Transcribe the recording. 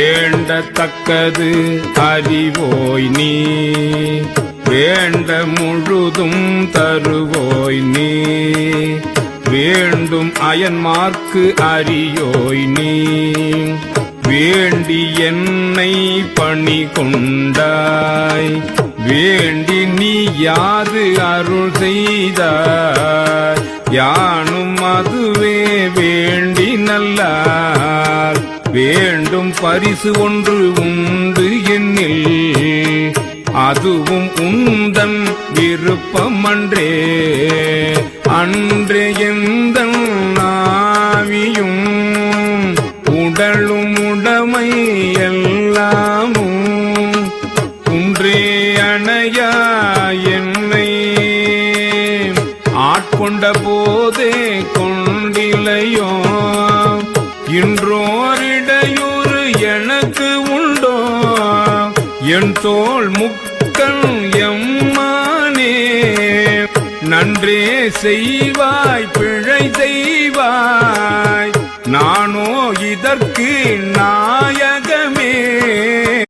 வேண்டத்தக்கது அறிவோய் நீ. வேண்ட முழுதும் தருவோய் நீ. வேண்டும் அயன்மார்க்கு அறியோய் நீ. வேண்டி என்னை பணி கொண்டாய். வேண்டி நீ யாது அருள் செய்தாய். யானும் அதுவே வேண்டி நல்லாய். வேண்டும் பரிசு ஒன்று உண்டு என்னில். அதுவும் உந்தன் விருப்பமன்றே. அன்றே எந்த நாவியும் உடலும் உடமை எல்லாமும். குன்றே அணையா என்னை. ஆட்கொண்ட போதே கொண்டிலையோ. இன்றோ என் தோல் முக்கன் எம்மானே நன்றே செய்வாய் பிழை செய்வாய். நானோ இதற்கு நாய